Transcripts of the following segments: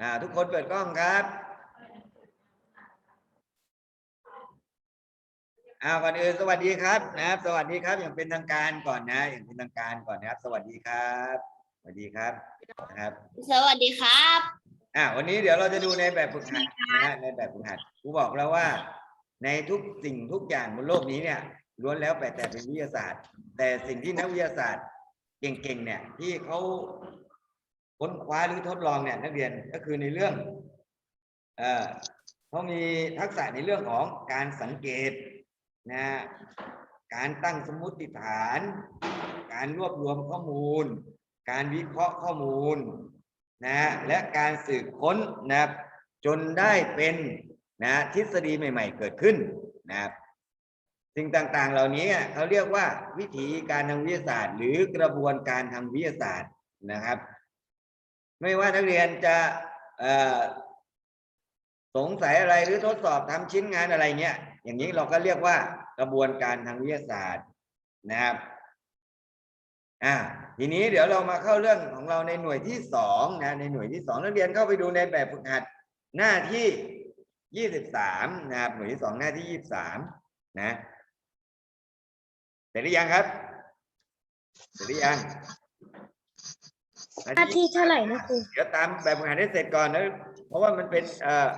อ่า ทุกคนเปิดกล้องครับอ่าก่อนอื่นสวัสดีครับนะครับ สวัสดีครับ อย่างเป็นทางการก่อนนะ อย่างเป็นทางการก่อนนะครับ สวัสดีครับ สวัสดีครับนะครับ สวัสดีครับอ่าวันนี้เดี๋ยวเราจะดูในแบบฝึกหัดนะฮะในแบบฝึกหัดครูบอกแล้วว่า ในทุกสิ่งทุกอย่างบนโลกนี้เนี่ยล้วนแล้วแต่แต่เป็นวิทยาศาสตร์ แต่สิ่งที่นักวิทยาศาสตร์เก่งๆเนี่ยที่เขา ค้นคว้าหรือทดลองเนี่ยนักเรียนก็คือในเรื่องเอ่อเขามีทักษะในเรื่องของการสังเกตนะการตั้งสมมติฐาน การรวบรวมข้อมูล การวิเคราะห์ข้อมูลนะและการสืบค้นนะครับจนได้เป็นนะทฤษฎีใหม่ ๆ เกิดขึ้นนะครับสิ่งต่างๆ เหล่านี้เขาเรียกว่าวิธีการทางวิทยาศาสตร์ หรือกระบวนการทางวิทยาศาสตร์นะครับ ไม่ว่านักเรียนจะสงสัยอะไรหรือทดสอบทำชิ้นงานอะไรเงี้ย อย่างนี้เราก็เรียกว่ากระบวนการทางวิทยาศาสตร์นะครับอ่าทีนี้เดี๋ยวเรามาเข้าเรื่องของเราในหน่วยที่สองนะในหน่วยที่สองนักเรียนเข้าไปดูในแบบฝึกหัดหน้าที่ยี่สิบสามนะครับหน่วยที่สองหน้าที่ยี่สิบสามนะเสร็จหรือยังครับ เสร็จหรือยัง น้าที่เท่าไหร่นะครูเดี๋ยวตามแบบฝึกหัดให้เสร็จก่อนนะเพราะว่ามันเป็นเอ่อ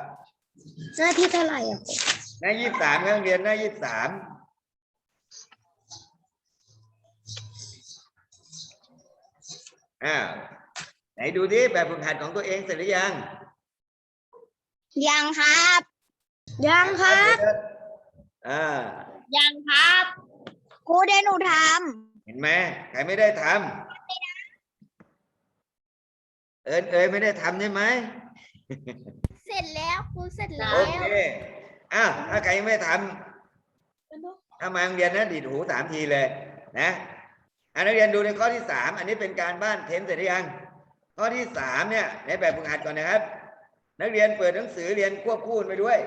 หน้าที่เท่าไหร่อะครูหน้ายี่สิบสามนักเรียนหน้ายี่สิบสามอ่าไหนดูที่แบบฝึกหัดของตัวเองเสร็จหรือยัง ยังครับ ยังครับอ่ายังครับครูเดยวหนูทเห็นไหมใครไม่ได้ทำ เอิญเอยไม่ได้ทำใช่ไหมำเสร็จแล้วครูเสร็จแล้โอวเคอ้าวถ้าใครยังไม่ทำถ้ามาโรงเรียนนะดีดหูสามทีเลยนะอันนักเรียนดูในข้อที่สามอันนี้เป็นการบ้านเทนเสร็จหรือยังข้อที่สามเนี่ยในแบบฝึกหัดก่อนนะครับ นักเรียนเปิดหนังสือเรียนควบคู่ไปด้วย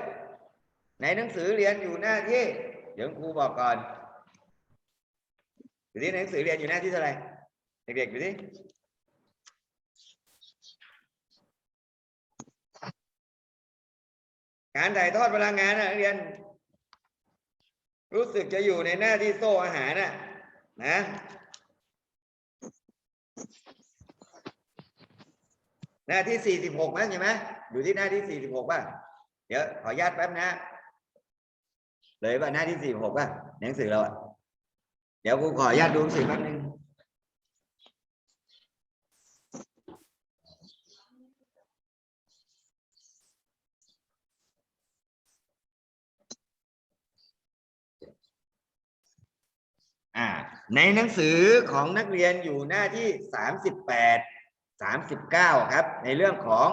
ในหนังสือเรียนอยู่หน้าที่ เดี๋ยวครูบอกก่อนดูที่หนังสือเรียนอยู่หน้าที่เท่าไหร่เด็กๆดูที่ การถ่ายทอดพลังงานนะนักเรียน รู้สึกจะอยู่ในหน้าที่โซ่อาหารนะนะหน้าที่สี่สิบหกมั้งใช่ไหมอยู่ที่หน้าที่สี่สิบหกป่ะเดี๋ยวขออนุญาตแป๊บนะ เลยป่ะหน้าที่สี่หกป่ะหนังสือเราอะเดี๋ยวกูขออนุญาตดูหนังสือแป๊บนึง อ่าในหนังสือของนักเรียนอยู่หน้าที่สามสิบแปดสามสิบเก้าครับ ในเรื่องของ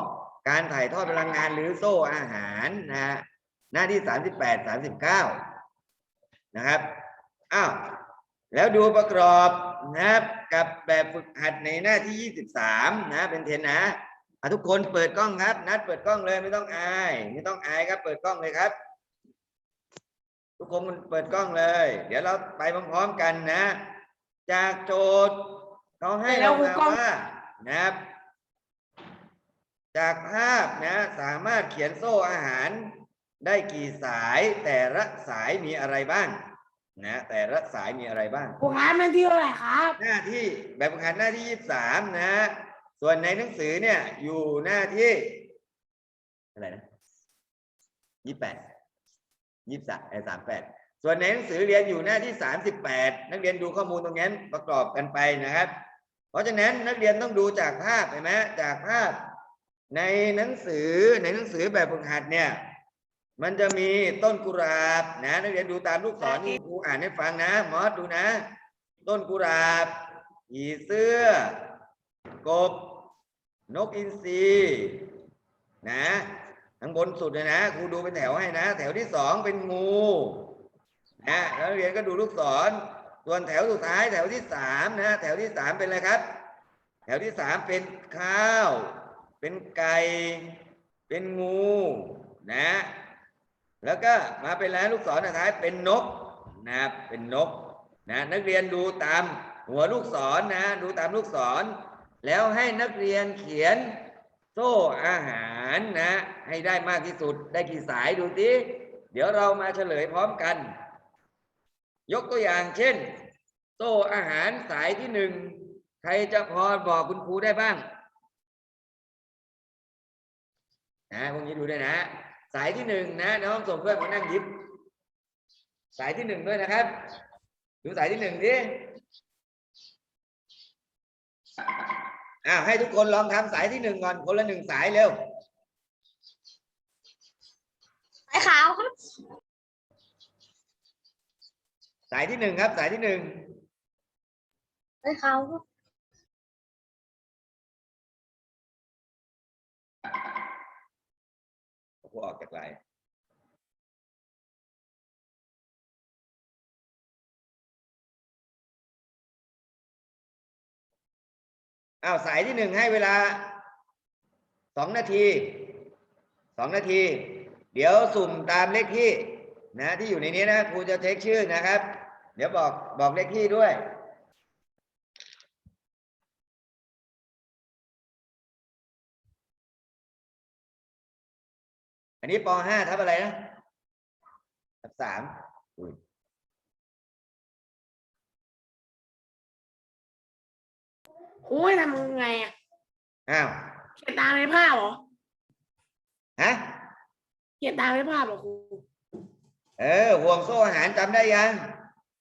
การถ่ายทอดพลังงานหรือโซ่อาหารนะฮะหน้าที่สามสิบแปดสามสิบเก้านะครับอ้าวแล้วดูประกอบนะครับกับแบบฝึกหัดในหน้าที่ยี่สิบสามนะเป็นเทนนะทุกคนเปิดกล้องครับ นัดเปิดกล้องเลยไม่ต้องอาย ไม่ต้องอายครับ เปิดกล้องเลยครับ ทุกคนเปิดกล้องเลย เดี๋ยวเราไปพร้อมๆกันนะ จากโจทย์เขาให้เรามาว่านะครับ จากภาพนะสามารถเขียนโซ่อาหารได้กี่สายแต่ละสายมีอะไรบ้าง นะ แต่ละสายมีอะไรบ้างครูครับหน้าที่เท่าไหร่ครับ หน้าที่แบบฝึกหัดหน้าที่ยี่สามนะ ส่วนในหนังสือเนี่ยอยู่หน้าที่อะไรนะยี่แปด ยี่สามไอ้สามแปดส่วนในหนังสือเรียนอยู่หน้าที่สามสิบแปดนักเรียนดูข้อมูลตรงนั้นประกอบกันไปนะครับ เพราะฉะนั้นนักเรียนต้องดูจากภาพเห็นไหมจากภาพในหนังสือในหนังสือแบบฝึกหัดเนี่ย มันจะมีต้นกุหลาบนะนักเรียนดูตามลูกศรที่ครูอ่านให้ฟังนะมอสดูนะ ต้นกุหลาบผีเสื้อ กบ นกอินทรีนะ ข้างบนสุดเลยนะครูดูเป็นแถวให้นะ แถวที่สองเป็นงูนะแล้วนักเรียนก็ดูลูกศร ส่วนแถวสุดท้าย แถวที่สามนะแถวที่สามเป็นอะไรครับ แถวที่สามเป็นข้าว เป็นไก่ เป็นงูนะ แล้วก็มาเป็นแล้วลูกศรสุดท้ายเป็นนกนะเป็นนกนะนักเรียนดูตามหัวลูกศรนะ ดูตามลูกศร แล้วให้นักเรียนเขียนโซ่อาหาร นะ ให้ได้มากที่สุด ได้กี่สายดูสิเดี๋ยวเรามาเฉลยพร้อมกัน ยกตัวอย่างเช่น โซ่อาหารสายที่หนึ่งใครจะพอบอกคุณครูได้บ้างนะพวกนี้ดูด้วยนะ สายที่หนึ่งนะน้องส่งเพื่อนมานั่งยิบสายที่หนึ่งด้วยนะครับ ดูสายที่หนึ่งดิอ้าวให้ทุกคนลองทำสายที่หนึ่งก่อนคนละหนึ่งสายเร็ว สาย ขาวครับ สายที่หนึ่งครับ สายที่หนึ่งสายขาวครับครูออกจากไลน์อ้าวสายที่หนึ่งให้เวลาสองนาทีสองนาที เดี๋ยวสุ่มตามเลขที่นะที่อยู่ในนี้นะครูจะเทคชื่อนะครับ เดี๋ยวบอกบอกเลขที่ด้วยอันนี้ปห้าทับอะไรนะทับสามอุ้ยครูให้ทำยังไงอะอ้าวเขียนตามในภาพเหรอฮะ เขียนตามในภาพเหรอครูเออห่วงโซ่อาหารจำได้ยัง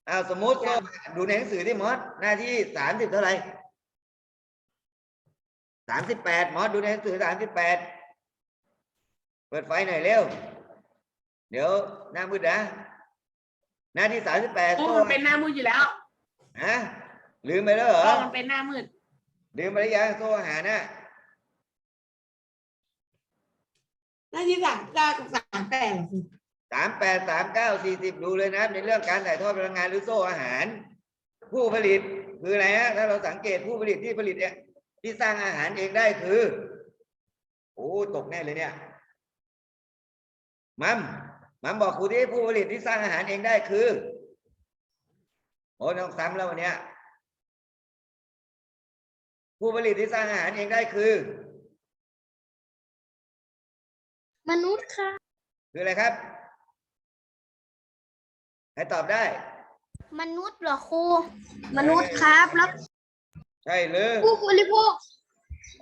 อ้าวสมมติโซ่ดูในหนังสือที่มอสหน้าที่สามสิบเท่าไหร่สามสิบแปดมอสดูในหนังสือสามสิบแปดเปิดไฟหน่อยเร็ว เดี๋ยวหน้ามืดนะหน้าที่สามสิบแปดครูโซ่มันเป็นหน้ามืดอยู่แล้วฮะลืมไปแล้วเหรเพอราะมันเป็นหน้ามืดลืมไปหรือยังโซ่อาหารน่ะ หน้าที่สามเก้ากับสามแปดเหรอครูสามแปดสามเก้าสี่สิบดูเลยนะครับในเรื่องการถ่ายทอดพลังงานหรือโซ่อาหาร ผู้ผลิตคืออะไรฮะถ้าเราสังเกตผู้ผลิตที่ผลิตเนี่ยที่สร้างอาหารเองได้คือโอ้ตกแน่เลยเนี่ยมัมมัมบอกครูที่ผู้ผลิตที่สร้างอาหารเองได้คือโอ้ต้องซ้ำแล้ววันเนี้ยผู้ผลิตที่สร้างอาหารเองได้คือ มนุษย์ค่ะ คืออะไรครับใครตอบได้ มนุษย์เหรอครูมนุษย์ครับแล้วใช่เลยผู้บริโภค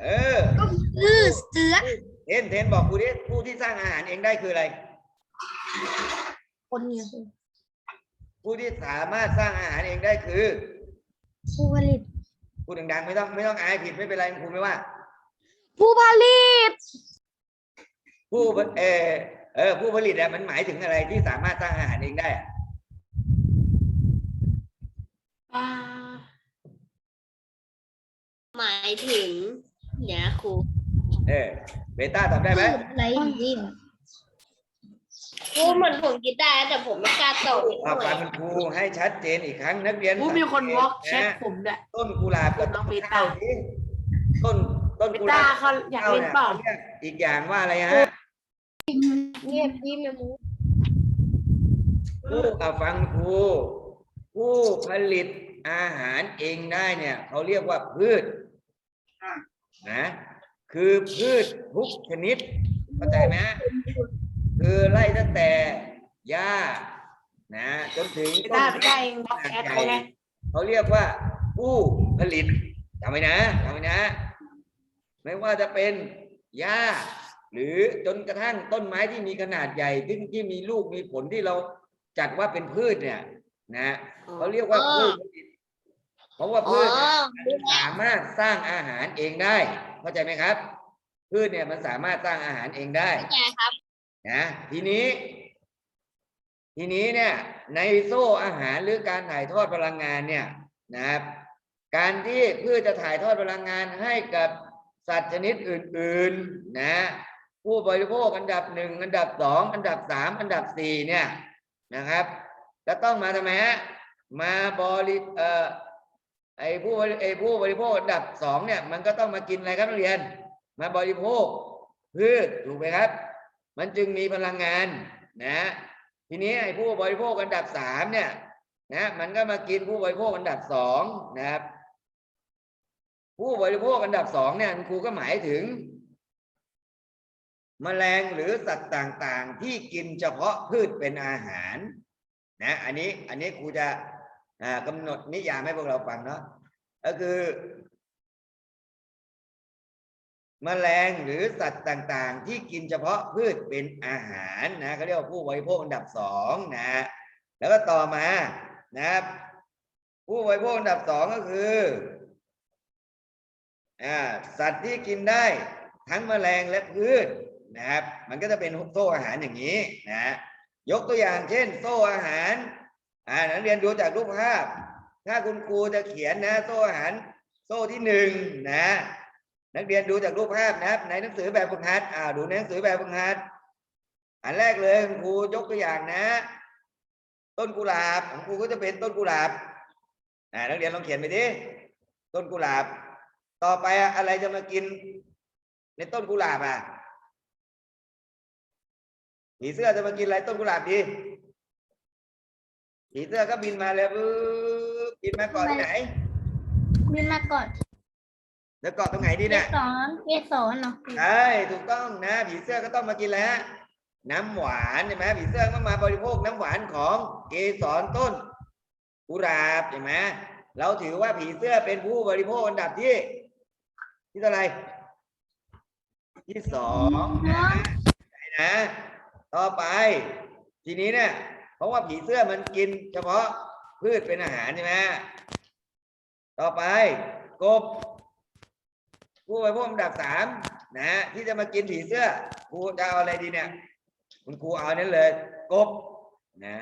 เออก็คือเสือเทนเทนบอกครูดิผู้ที่สร้างอาหารเองได้คืออะไร คนเนี่ยครูผู้ที่สามารถสร้างอาหารเองได้คือผู้ผลิตพูดดังๆไม่ต้องไม่ต้องอายผิดไม่เป็นไรครูไม่ว่า ผู้ผลิต ผู้ผเออเออผู้ผลิตอะมันหมายถึงอะไรที่สามารถสร้างอาหารเองได้อะอ่าหมายถึงเดี๋ยวนะครูเออเบต้าตอบได้ไหมอะไรจริงครูเหมือนผมคิดได้แต่ผมไม่กล้าตอบอีกหเอาน่ฟัองยคุณครูให้ชัดเจนอีกครั้งนักเรียนผู้มีคนสังวอล์กเกแชตทนะผมด้วย ต้นกุหลาบกับน้องเบต้าข้าวนี้ต้นต้นเบกุหลาต้าบเขาอยากข้าวเล่นเนี่ยเปล่าเขาเรียกอีกอย่างว่าอะไรฮะ เงียบยิ้มเลยมูผู้เอาฟังครูผู้ผลิตอาหารเองได้เนี่ยเขาเรียกว่าพืชนะคือพืชทุกชนิดเข้าใจไหมคือไล่ตั้งแต่หญ้านะจนถึงเบต้าเบต้าเองบล็อกแชทเขาไงเขาเรียกว่าผู้ผลิตจำไว้นะจำไว้นะ ไม่ว่าจะเป็นหญ้า หรือจนกระทั่งต้นไม้ที่มีขนาดใหญ่ที่ที่มีลูกมีผลที่เราจัดว่าเป็นพืชเนี่ย นะเขาเรียกว่าพืชผลิตเพราะว่าอ๋พือชเนี่ยมันสามารถสร้างอาหารเองได้ เข้าใจไหมครับ พืชเนี่ยมันสามารถสร้างอาหารเองได้เข้าใจครับนะทีนี้ ทีนี้เนี่ยในโซ่อาหารหรือการถ่ายทอดพลังงานเนี่ยนะครับ การที่พืชจะถ่ายทอดพลังงานให้กับสัตว์ชนิดอื่น ๆ นะ ผู้บริโภคอันดับหนึ่งอันดับสองอันดับสามอันดับสี่เนี่ยนะครับจะต้องมาทำไมฮะมาบริเอ่อไอผู้บริไอผู้บริโภคอันดับสองเนี่ย มันก็ต้องมากินอะไรครับนักเรียน มาบริโภคพืชถูกไหมครับ มันจึงมีพลังงานนะทีนี้ไอ้ผู้บริโภคอันดับสามเนี่ยนะมันก็มากินผู้บริโภคอันดับสองนะครับ ผู้บริโภคอันดับสองเนี่ยครูก็หมายถึง แมลงหรือสัตว์ต่างๆ ที่กินเฉพาะพืชเป็นอาหารนะอันนี้อันนี้ครูจะอ่ากำหนดนิยามให้พวกเราฟังเนาะก็คือแมลงหรือสัตว์ต่างๆ ที่กินเฉพาะพืชเป็นอาหารนะเขาเรียกว่าผู้บริโภคอันดับสองนะแล้วก็ต่อมานะครับ ผู้บริโภคอันดับสองก็คืออสัตว์ที่กินได้ทั้งแมลงและพืช นะครับ มันก็จะเป็นโซ่อาหารอย่างนี้นะยกตัวอย่างเช่น โซ่อาหารอ่านักเรียนดูจากรูปภาพ ถ้าคุณครูจะเขียนนะ โซ่อาหาร โซ่ที่หนึ่งนะ นักเรียนดูจากรูปภาพนะครับ ในหนังสือแบบฝึกหัดอ่าดูในหนังสือแบบฝึกหัดอันแรกเลยคุณครูยกตัวอย่างนะ ต้นกุหลาบของครูก็จะเป็นต้นกุหลาบอ่านักเรียนลองเขียนไปดิต้นกุหลาบ ต่อไปอะอะไรจะมากิน ในต้นกุหลาบอะ ผีเสื้อจะมากินอะไรต้นกุหลาบดีผีเสื้อก็บินมาเลยปึ๊บบินมาเกาะที่ไหน บินมาก่อนแล้วเกาะตรงไหนดีเกเนี่ยสรเกสรเนาะใช่ถูกต้องนะ ผีเสื้อก็ต้องมากินแล้วน้ำหวานใช่ไหมผีเสื้อก็มาบริโภคน้ำหวานของเกสรต้นกุหลาบใช่ไหมเราถือว่าผีเสื้อเป็นผู้บริโภคอันดับที่ ที่เท่าไหร่ที่สองนะใช่นะ ต่อไป ทีนี้เนี่ยเพราะว่าผีเสื้อมันกิน เฉพาะพืชเป็นอาหารใช่ไหมต่อไปกบผู้บริโภคอันดับสามนะฮะที่จะมากินผีเสื้อครูจะเอาอะไรดีเนี่ยคุณครูเอานั้นเลย กบนะ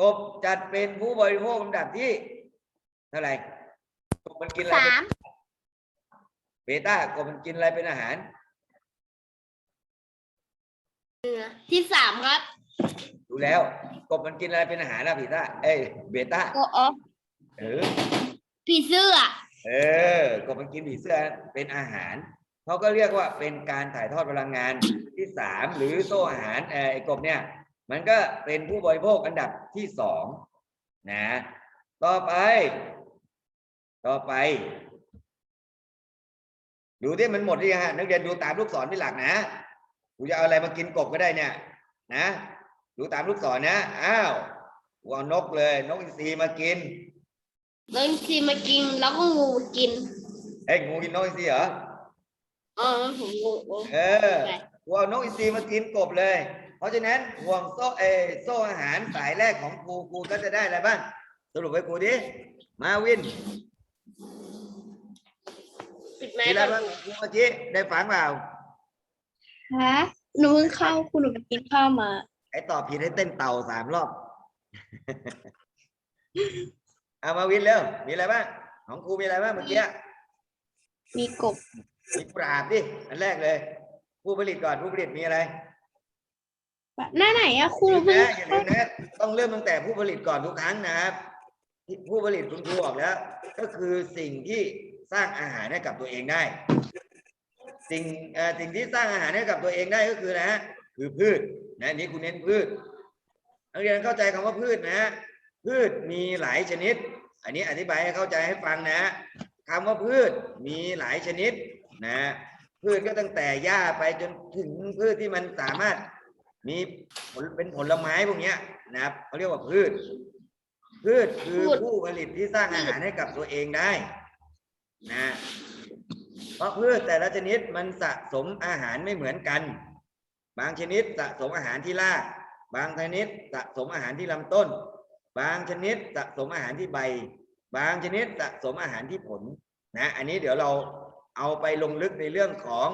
กบจัดเป็นผู้บริโภคอันดับที่เท่าไหร่กบมันกินอะไรสามเบต้ากบมันกินอะไรเป็นอาหาร ที่สามครับดูแล้ว กบมันกินอะไรเป็นอาหารนะผีต้าเอ้ยเบต้าโอ้โอเออผีเสื้อ เออกบมันกินผีเสื้อเป็นอาหารเขาก็เรียกว่าเป็นการถ่ายทอดพลังงานที่สามหรือโซ่อาหารเออไอ้กบเนี่ย มันก็เป็นผู้บริโภคอันดับที่สองนะ ต่อไป ต่อไป ดูที่มันหมดหรือยังฮะนักเรียนดูตามลูกศรเป็นหลักนะ กูจะเอาอะไรมากินกบก็ได้เนี่ย นะดูตามลูกศรนะอ้าวกูเอานกเลย นกอินทรีมากินบางทีมากินแล้วก็งูกินเอ้ยงูกินนกอินทรีเหรอเออผมงูเออกูเอานกอินทรีมากินกบเลย เพราะฉะนั้นห่วงโซ่เออโซ่อาหารสายแรกของกูกูก็จะได้อะไรบ้างสรุปให้กูดิมาวินปิดแมมีสอะไรก่อนบ้างกูเมื่อกี้ได้ฟังเปล่า ฮะหนูเพิ่งเข้าคุณหนูไปกินข้าวมาไอ้ตอบผิดให้เต้นเต่าสามรอบ เอามาวินเร็ว มีอะไรบ้าง ของครูมีอะไรบ้างเมื่อกี้ มีกบมีปราบดิ อันแรกเลย ผู้ผลิตก่อน ผู้ผลิตมีอะไรหน้าไหนอะคุณหนูเพิ่งนะอย่าลืมนะ ต้องเริ่มตั้งแต่ผู้ผลิตก่อนทุกครั้งนะครับที่ผู้ผลิตคุณครูบอกแล้ว ก็คือสิ่งที่สร้างอาหารให้กับตัวเองได้ สิ่งเอ่อสิ่งที่สร้างอาหารให้กับตัวเองได้ก็คือนะฮะคือพืชนะอันนี้คุณเน้นพืชนักเรียนเข้าใจคำว่าพืชนะฮะพืชมีหลายชนิด อันนี้อธิบายให้เข้าใจให้ฟังนะคำว่าพืชมีหลายชนิดนะพืชก็ตั้งแต่หญ้าไปจนถึงพืชที่มันสามารถมีผลเป็นผลไม้พวกเนี้ยนะครับเขาเรียกว่าพืช พืชคือผู้ผลิตที่สร้างอาหารให้กับตัวเองได้นะเพ ราะพืชแต่ละชนิดมันสะสมอาหารไม่เหมือนกัน บางชนิดสะสมอาหารที่ราก บางชนิดสะสมอาหารที่ลำต้น บางชนิดสะสมอาหารที่ใบ บางชนิดสะสมอาหารที่ผลนะอันนี้เดี๋ยวเราเอาไปลงลึกในเรื่องของ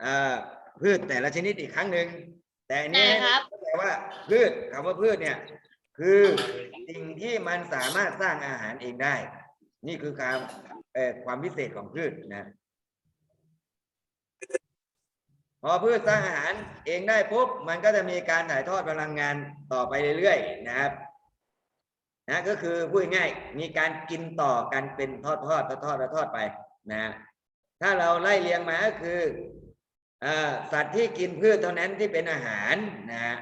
เอ่อพืชแต่ละชนิดอีกครั้งหนึ่งแต่อันนี้ได้ครับเข้าใจว่าพืชคำว่าพืชเนี่ยคือสิ่งที่มันสามารถสร้างอาหารเองได้ นี่คือการเอ่อความพิเศษของพืชนะ พอพืชสร้างอาหารเองได้ปุ๊บมันก็จะมีการถ่ายทอดพลังงานต่อไปเรื่อยๆนะครับนะก็คือพูดง่ายมีการกินต่อกันเป็นทอดๆทอดทอดทอดๆไปนะถ้าเราไล่เรียงมาก็คืออสัตว์ที่กินพืชเท่านั้นที่เป็นอาหารนะ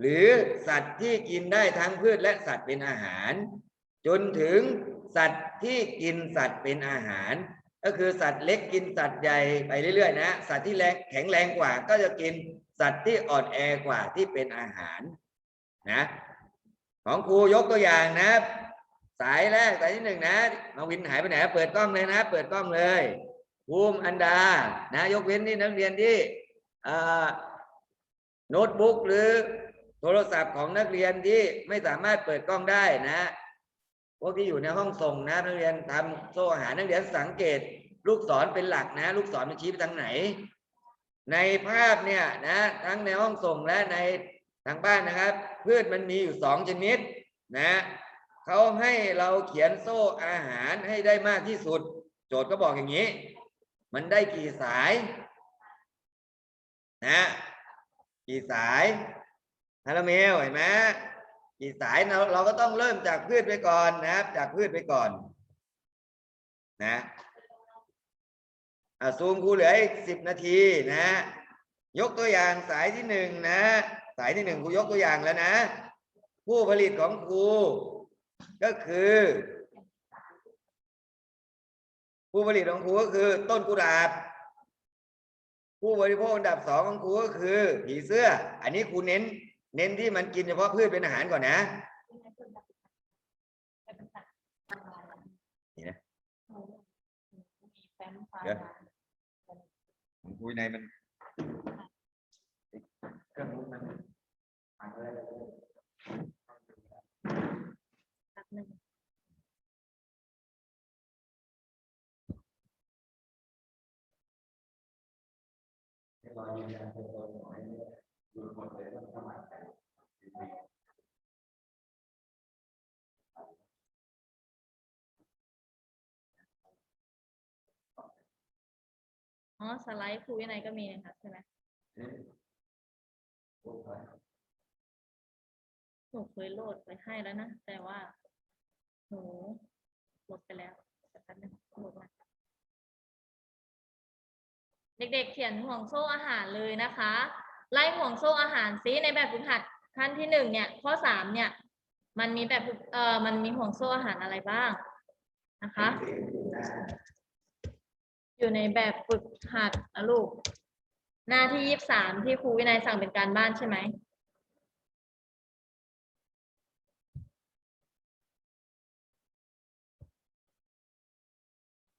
หรือสัตว์ที่กินได้ทั้งพืชและสัตว์เป็นอาหาร จนถึงสัตว์ที่กินสัตว์เป็นอาหาร ก็คือสัตว์เล็กกินสัตว์ใหญ่ไปเรื่อยๆนะสัตว์ที่แรงแข็งแรงกว่า ก็จะกินสัตว์ที่อ่อนแอกว่าที่เป็นอาหารนะของครูยกตัวอย่างนะ สายแรกสายที่หนึ่งนะมาวินหายไปไหนเปิดกล้องเลยนะ เปิดกล้องเลยภูมิอันดานะยกเว้นที่นักเรียนที่โน้ตบุ๊กหรือโทรศัพท์ของนักเรียนที่ไม่สามารถเปิดกล้องได้นะ พวกที่อยู่ในห้องส่งนะนักเรียนทำโซ่อาหารนักเรียนสังเกต ลูกศรเป็นหลักนะ ลูกศรมันชี้ไปทางไหน ในภาพเนี่ยนะทั้งในห้องส่งและในทางบ้านนะครับ พืชมันมีอยู่สองชนิดนะเขาให้เราเขียนโซ่อาหารให้ได้มากที่สุด โจทย์ก็บอกอย่างนี้ มันได้กี่สายนะกี่สายฮาราเมลเห็นไหม กี่สายเราเราก็ต้องเริ่มจากพืชไปก่อนนะครับ จากพืชไปก่อน นะอะซูมครูเหลืออีกสิบนาทีนะ ยกตัวอย่างสายที่หนึ่งนะ สายที่หนึ่งครูยกตัวอย่างแล้วนะ ผู้ผลิตของครูก็คือ ผู้ผลิตของครูก็คือ ต้นกุหลาบผู้บริโภคอันดับสองของครูก็คือ ผีเสื้อ อันนี้ครูเน้น เน้นที่มันกินเฉพาะพืชเป็นอาหารก่อนนะนี่นะเดี๋ยวผมคุยในมันเครื่องมือมันพังเลยรอยืนยันตัวตนของไอ้เนี่ยดูหมดเลยว่าสมัครใจจริงๆ อ๋อสไลด์ครูวินัยก็มีนะคะใช่ไหมหนูเคยโหลดไปให้แล้วนะ แต่ว่า หนูโหลดไปแล้วแต่แป๊บนึงโหลดมาเด็กๆเขียนห่วงโซ่อาหารเลยนะคะ ไล่ห่วงโซ่อาหารซิในแบบฝึกหัดขั้นที่หนึ่งเนี่ย ข้อสามเนี่ย มันมีแบบเอ่อมันมีห่วงโซ่อาหารอะไรบ้างนะคะ อยู่ในแบบฝึกหัดนะลูก หน้าที่ยี่สิบสามที่ครูวินัยสั่งเป็นการบ้านใช่ไหม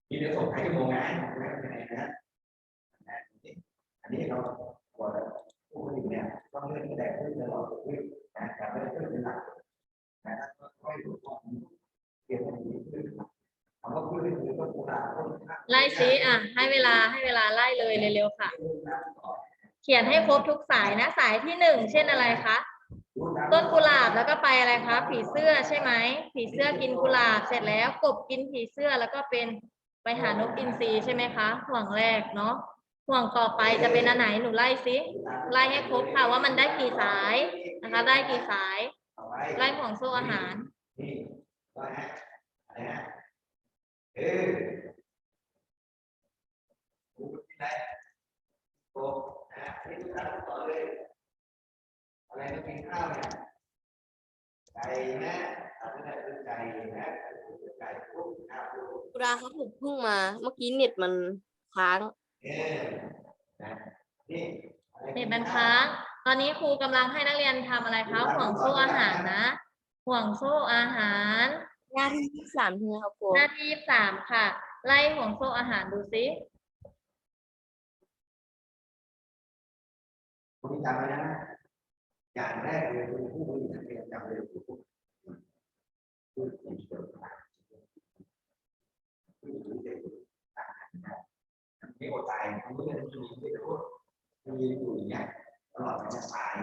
นี่เดี๋ยวส่งท้ายชั่วโมงนะนะอันนี้เรากว่าผู้ผลิตเนี่ยต้องเลื่อนแต่ขึ้นตลอดขึ้นนะแต่ไม่ได้ขึ้นเป็นหลักนะค่อยๆดูก่อนเกี่ยวกับนี้ขึ้นคำว่าขึ้นคือต้นกุหลาบต้นข้าง ไล่ซิอะ ให้เวลาให้เวลาไล่เลยเร็วๆค่ะ เขียนให้ครบทุกสายนะสายที่หนึ่งเช่นอะไรคะต้นกุหลาบแล้วก็ไปอะไรคะผีเสื้อใช่ไหมผีเสื้อกินกุหลาบเสร็จแล้วกบกินผีเสื้อแล้วก็เป็นไปหานกอินทรีใช่ไหมคะ ห่วงแรกเนาะห่วงต่อไปจะเป็นอันไหนหนูไล่ซิไล่ให้ครบค่ะว่ามันได้กี่สายนะคะ ได้กี่สายไว้ไล่ห่วงโซ่อาหาร นี่ว่าฮะอะไรฮะเออดูที่ไหน โตนะนี่ทุกท่านต่อเลย อะไรไม่กินข้าวเนี่ยไก่นะทำไม่ได้คือไก่นะไก่ปุ๊บข้าวปุ๊บตุลาครับผมเพิ่งมา เมื่อกี้เน็ตมันค้างเออนะนี่อะไรเน็ตมันค้าง ตอนนี้ครูกำลังให้นักเรียนทำอะไรคะห่วงโซ่อาหารนะ ห่วงโซ่อาหาร หน้าที่ที่สามใช่ไหมครับครูหน้าที่สามค่ะ ไล่ห่วงโซ่อาหารดูซิ คุณจำไว้นะ อย่างแรกเลยคือผู้บริหารเรียนจำเลยคือผู้ผู้ผู้เชี่ยวชาญผู้รู้เด็กต่างๆนะไม่อดตายเขาไม่ได้มีไม่ได้พูดมีอยู่อย่างเงี้ยตลอดมันจะตาย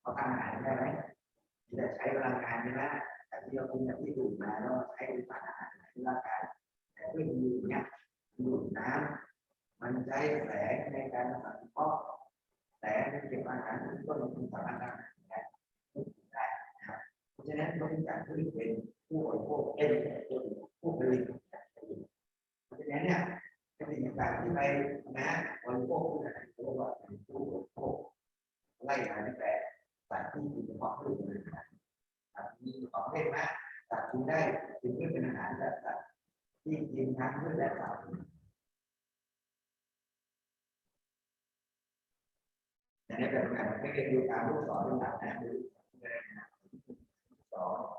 เขาทำอาหารได้ไหมจะใช้พลังงานใช่ไหมแต่ที่เรากินแบบที่ดูดมาแล้วใช้เป็นสารอาหารในร่างกายแต่เพื่อนมีอย่างเงี้ยดูดน้ำมันใช้แสงในการสังเคราะห์แต่เก็บอา หารที่ต้นทุนสามารถทำได้ได้นะครับเพราะฉะนั้นต้องการที่เป็นผู้บริโภคเป็นผู้ผลิตเพราะฉะนั้นเนี่ยเป็นสิ่งต่างๆที่ไปนะบริโภคผู้นั้นเรียกว่าเป็นผู้บริโภคไล่มาตั้งแต่สัตว์ที่กินเฉพาะพืชเป็นอาหารสัตว์มีสองประเภทนะสัตว์กินได้กินเพื่อเป็นอาหารและสัตว์ ที่กินทั้งพืชและสัตว์แต่ในแบบนั้นไม่ได้ดูตามลูกศรเป็นหลักนะดูสอง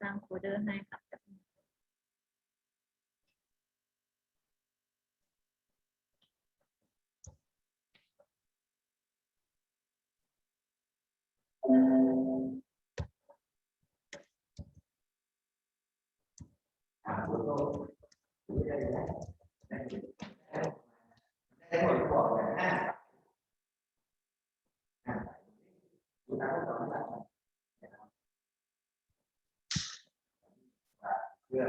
สร้างโคเดอร์ให้ค่ะ อ่าดูโต้ดูได้แล้วได้ได้หมดบอกเลยนะอ่าดูตามลูกศรเป็นหลักนะเพื่อ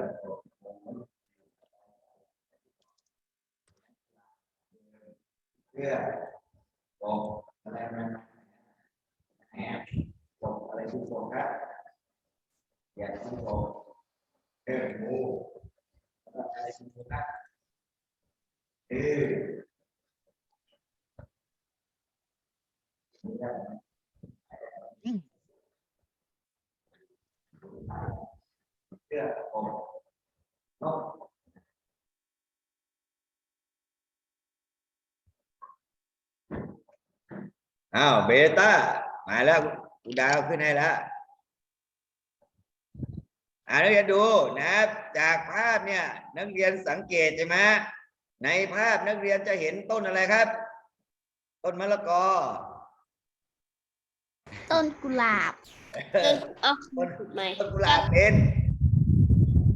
เพื่อปก อะไรมันแอบปกอะไรคือปกครับอย่าทำปกเออหมูแล้วก็อะไรคือปกครับเออนี่ครับเพื่อปกนก อ้าวเบต้ามาแล้วกูดาว ขึ้นให้แล้วอ่านักเรียนดูนะครับจากภาพเนี่ยนักเรียนสังเกตใช่ไหมในภาพนักเรียนจะเห็นต้นอะไรครับ ต้นมะละกอ ต้นกุหลาบเอ้ยเอาต้นถูกไหมต้นกุหลาบเป็น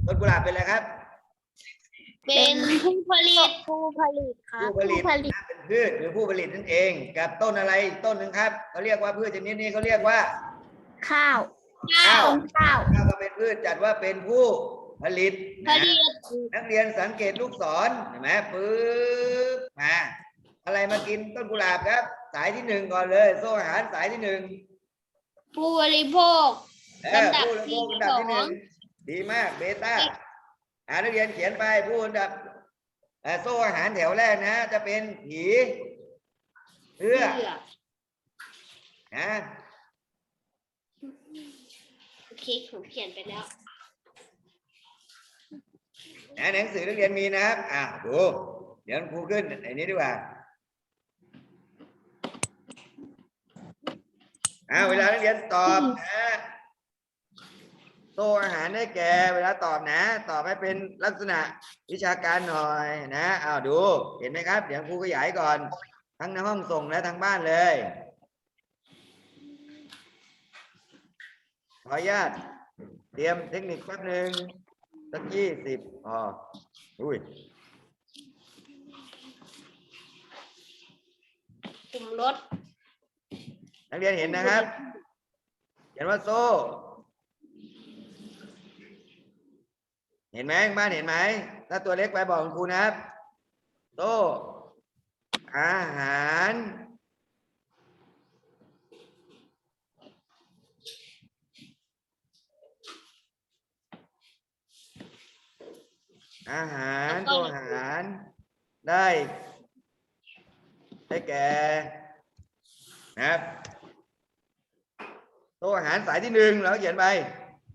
ต้นกุหลาบเป็นอะไรครับ เป็นผู้ผลิตผู้ผลิตครับผู้ผลิตนะเป็นพืชหรือผู้ผลิตนั่นเอง กับต้นอะไรต้นหนึ่งครับเขาเรียกว่าพืชชนิดนี้เขาเรียกว่า ข้าวข้าวต้นข้าวข้าวก็เป็นพืชจัดว่าเป็นผู้ผลิตผนะลิตนักเรียนสังเกตลูกศรเห็นไหมปึ๊บมาอะไรมากินต้นกุหลาบครับ สายที่หนึ่งก่อนเลย โซ่อาหารสายที่หนึ่งผู้บริโภคเออลำดับผู้บริโภคที่ลำดับที่หนึ่งสองดีมากเบต้าอ่านักเรียนเขียนไปผู้อันดับเอ่อโซ่อาหารแถวแรกนะ จะเป็นผีเสื้อเสือนะโอ เคผมเขียนไปแล้ว นะหนังสือนักเรียนมีนะครับอ่าดูเดี๋ยวครูขึ้นไอ้นี้ดีกว่าอ่าเวลานักเรียนตอบนะโซ่อาหารได้แก่เวลาตอบนะ ตอบให้เป็นลักษณะวิชาการหน่อยนะอ้าวดูเห็นไหมครับ เดี๋ยวครูขยายก่อน ทั้งในห้องส่งและทางบ้านเลย ขออนุญาตเตรียมเทคนิคแป๊บหนึ่งสักยี่สิบพออุ้ยกลุ่มรถนักเรียนเห็นนะครับเขียนว่าโซ่ เห็นไหมบ้านเห็นไหม ถ้าตัวเล็กไปบอกคุณครูนะครับ โซ่ อาหาร อาหารโซ่อาหาร ได้ได้แก่นะครับโต๊ะอาหารสายที่หนึ่งเราเขียนไป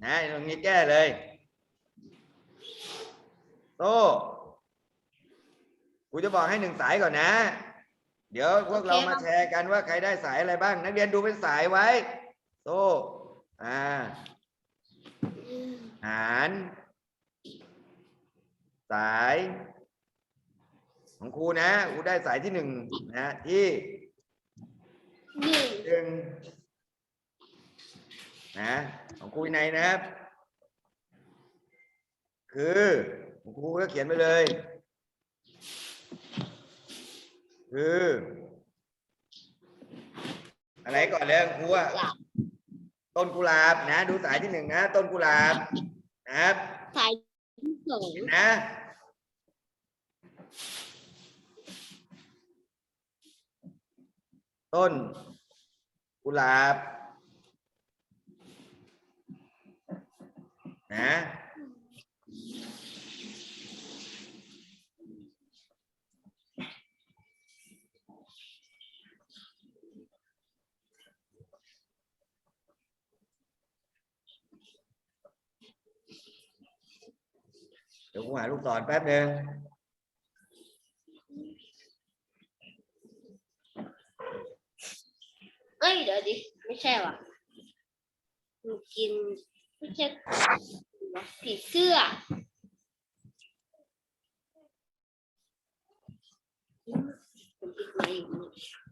นะตรงนี้แก้เลยโต๊ะกูจะบอกให้หนึ่งสายก่อนนะ เดี๋ยวพวกเรามาแชร์กันว่าใครได้สายอะไรบ้าง นักเรียนดูเป็นสายไว้ โต๊ะอ่าอาหาร สายของครูนะครูได้สายที่หนึ่งนะที่หนึ่งหนึ่งนะของครูวินัยนะครับ คือของครูก็เขียนไปเลย คือ อะไรก่อนเลยของครูอะต้นกุหลาบนะ ดูสายที่หนึ่งนะต้นกุหลาบนะครับสายที่ สองนะต้นกุหลาบนะ Chủ cũng phải lúc toàn Pháp đi ấy đợi đi mới xem à? Mình kiên mới xem thì xưa Thank you.